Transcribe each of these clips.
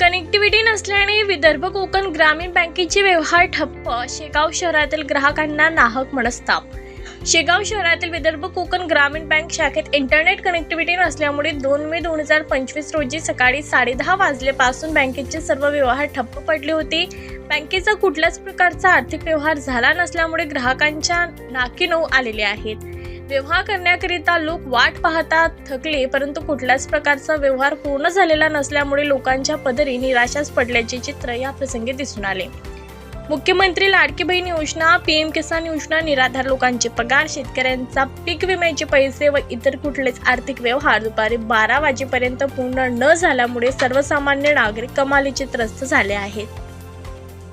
Connectivity नसल्याने विदर्भ कोकण ग्रामीण बँकेचे व्यवहार ठप्प. शेगाव शहरातील ग्राहकांना नाहक मनस्ताप. शेगाव शहरातील विदर्भ कोकण ग्रामीण बँक शाखेत इंटरनेट कनेक्टिव्हिटी नसल्यामुळे दोन मे दोन हजार पंचवीस रोजी सकाळी साडेदहा वाजल्यापासून बँकेचे सर्व व्यवहार ठप्प पडले होते. बँकेचा कुठल्याच प्रकारचा आर्थिक व्यवहार झाला नसल्यामुळे ग्राहकांच्या नाकीनऊ आलेले आहेत. व्यवहार करण्याकरिता लोक वाट पाहता थकले परंतु कुठल्याच प्रकारचा व्यवहार पूर्ण झालेला नसल्यामुळे लोकांच्या पदरी निराशाच पडल्याचे चित्र या प्रसंगी दिसून आले. मुख्यमंत्री लाडकी बहीण योजना पीएम किसान योजना निराधार लोकांचे पगार शेतकऱ्यांचा पीक विम्याचे पैसे व इतर कुठलेच आर्थिक व्यवहार दुपारी बारा वाजेपर्यंत पूर्ण न झाल्यामुळे सर्वसामान्य नागरिक कमालीचे त्रस्त झाले आहेत.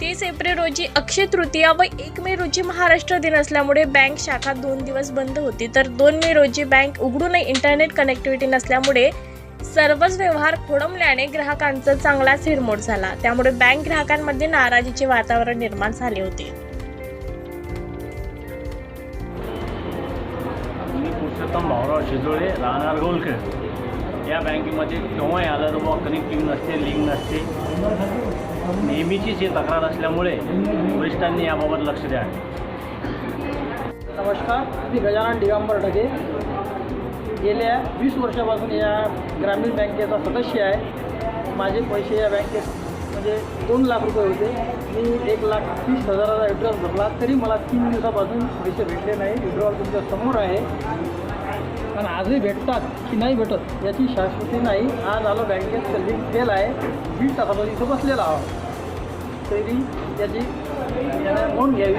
तीस एप्रिल रोजी अक्षय तृतीया व एक मे रोजी महाराष्ट्र दिन असल्यामुळे बँक शाखा दोन दिवस बंद होती. तर दोन मे रोजी बँक उघडूनही इंटरनेट कनेक्टिव्हिटी नसल्यामुळे सर्वच व्यवहार खोडमल्याने ग्राहकांचा चांगलाच हिरमोड झाला. त्यामुळे बँक ग्राहकांमध्ये नाराजीचे वातावरण निर्माण झाले होते. मी पुरुषोत्तम भाऊराव शिजोळे राहणार गोलखेड. या बँकेमध्ये केव्हाही आलं तर कनेक्टिव्ह नसते लिंक नसते. नेहमीचीच ही तक्रार असल्यामुळे वरिष्ठांनी याबाबत लक्ष द्यावे नमस्कार मी गजानन दिगंबर ढगे. गेल्या वीस वर्षापासून या ग्रामीण बँकेचा सदस्य आहे. माझे पैसे या बँकेत म्हणजे दोन लाख रुपये होते. मी एक लाख तीस हजाराचा विड्रॉल भरला. तरी मला तीन दिवसापासून पैसे भेटले नाही. विड्रॉल तुमच्यासमोर आहे. पण आजही भेटतात की नाही भेटत याची शाश्वती नाही. आज आलो बँकेत लिंक केला आहे. वीस तासापासून इथं बसलेला आहोत. söyleyince dedi yani 10 ya 3